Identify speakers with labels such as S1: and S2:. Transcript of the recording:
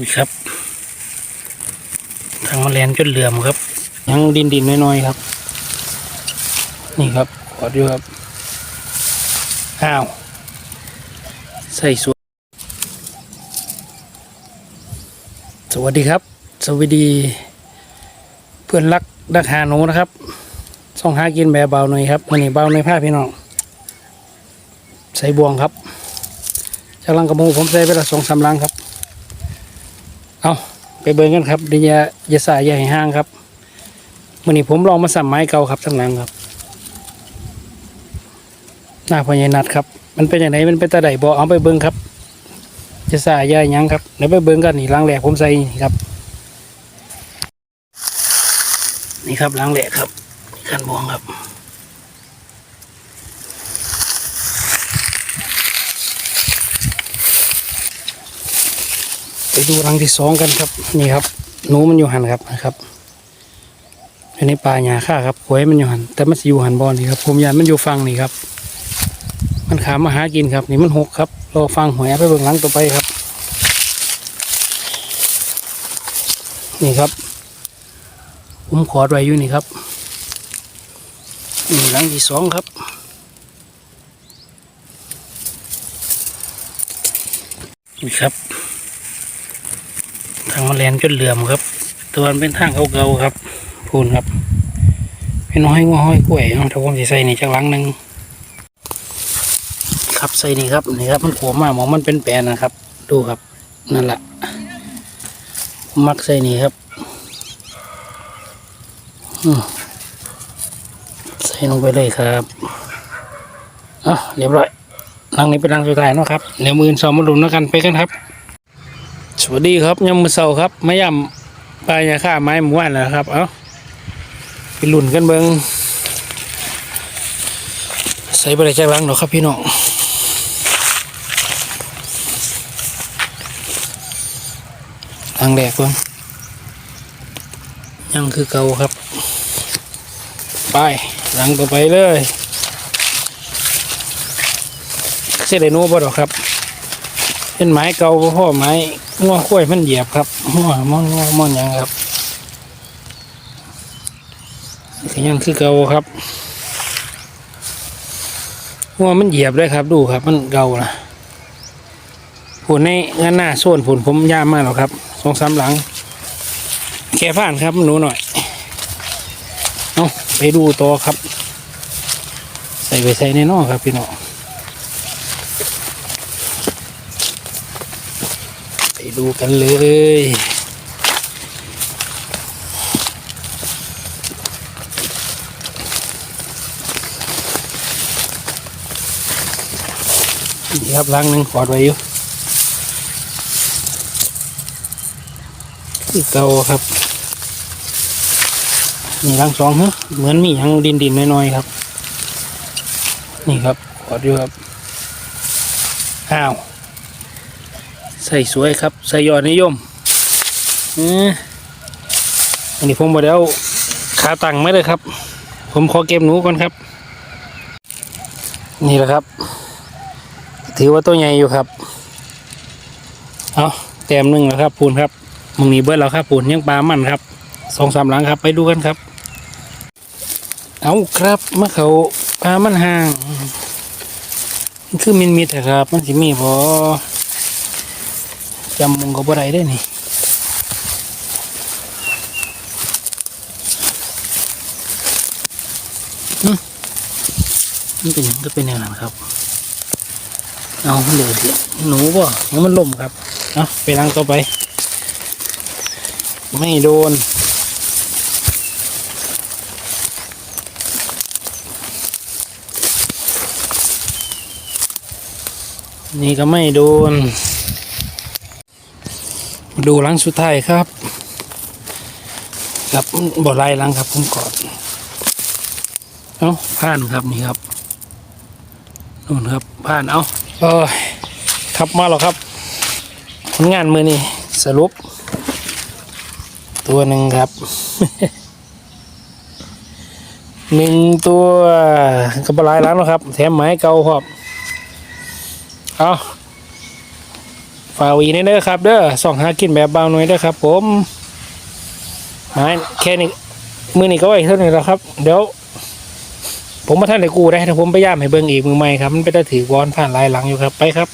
S1: นี่ครับ ทางแมลงจนเหลื่อมครับ ยังดินดินๆน้อยๆครับ นี่ครับขอดูครับ อ้าว ใส่สวยสวัสดีครับ สวัสดี เพื่อนรักดักหาหนูนะครับส่องหากินแบบเบาหน่อยครับมันนี่เบาในผ้าพี่น้องใส่บวงครับจากลังกระมูผมใส่ไปละสองสามลังครับ เอาไปเบิ่งกันครับเดียวยาอย่าสายอย่าให้ห้างครับมันนี้ผมลองมาสั่มไม้เก่าครับทั้งหลังครับ หน้าพญานัดครับ มันเป็นอย่างไรมันเป็นตาไดบอเอาไปเบิ่งครับจะสายอย่าให้หยังครับเดี๋ยวไปเบิ่งกันนี่ลังแหลกผมใส่นี่ครับ นี่ครับลังแหลกครับขันบวงครับ ไปดูรังที่สองกันครับ นี่ครับ หนูมันอยู่หันครับนะครับอันนี้ปลาหยาค่าครับหวยมันอยู่หันแต่มันสิอยู่หันบอลนี่ครับผมยานมันอยู่ฟังนี่ครับ มันขามาหากินครับ นี่มันหกครับรอฟังหวยไปเบิ่งหลังต่อไปครับ นี่ครับ ผมขอดไว้อยู่นี่ครับนี่หลังที่สองครับนี่ครับ ทางแลงจนเหลื่อมครับ ตัวมันเป็นทางเก่าๆครับ พูนครับเป็นน้อยงัวห้อยกล้วยเอาถ้าผมจะใส่นี่จากหลังหนึ่งครับใส่นี่ครับนี่ครับมันขวมมากมองมันเป็นแปลนะครับ ดูครับนั่นแหละมักใส่นี่ครับใส่ลงไปเลยครับอะเรียบร้อยลังนี้เป็นลังสุดท้ายเนาะครับเดี๋ยวมืออนสองมาลุนแล้วกันไปกันครับ สวัสดีครับยามมือเสาครับมายำปลายาค่าไม้หมู่บ้านนะครับ เอาไปหลุ่นกันเบิงใส่บริจาคลังหรอกครับพี่น้องทางแรกเบิ่งยังคือเก่าครับ ไปหลังต่อไปเลยเสได็จนูบ่ดอกครับ เป็นไม้เก่าพ่อไม้งัวข้วยมันเหยียบครับหัวมอนงัวมอนหยังครับยังคือเก่าครับงัวมันเหยียบเลยครับ ดูครับ มันเก่านะผุนในงานหน้าโซนผุนผมย่ามมากหรอกครับสองสามหลัง แค่ผ่านครับหนูหน่อยเอาไปดูตัวครับ ใส่ไปใส่ในนอกครับพี่น้อง ไปดูกันเลย นี่ครับล้างหนึ่งขอดไว้อยู่เก่าครับ นี่ล้างสองเหรอเหมือนมียังดินดินน้อยๆครับ นี่ครับขอดอยู่ครับ อ้าว ใส่สวยครับ ใส่ยอดนิยมอันนี้ผมมาแล้วขาตังไม่เลยครับ ผมขอเก็บหนูก่อนครับ นี่แหละครับ ถือว่าตัวใหญ่อยู่ครับ เอาแต้มหนึ่งแล้วครับปูนครับมึงนี้เบิดแล้วครับปูนยังปลามันครับสองสามหลังครับ ไปดูกันครับ เอาครับเมื่อเขาปลามันห่าง คือมินมิดครับ มันสิมีพอ จำมงก็บ่ได้ได้นี่หึมันเป็นยังก็เป็นอย่างนั้นครับ เอาเหลือหนูบ่งั้นมันล่มครับเอาไปล้างต่อไป ไม่โดนนี่ก็ไม่โดน ดูหลังสุดท้ายครับครับบ่อไล่หลังครับผมกอดเอาผ่านครับนี่ครับนู่นครับผ่านเอาเออครับมาแล้วครับผลงานมือนี่สรุป ตัวหนึ่งครับหนึ่งตัวกับบหลายล้างแล้วครับ แถมไม้เก่าครับเอา ฝากไว้อีกนิดเด้อครับ เด้อส่องหากินแบบเบาหน่อยเด้อครับ ผมมาแค่นี้มือนี้ก็ไว้เท่านี้แล้วครับ เดี๋ยว ผมมาท่านในกูได้ถ้าผมไปย่ามให้เบิ้งอีกมือใหม่ครับ มันไปได้ถือวอนผ่านลายหลังอยู่ครับไปครับ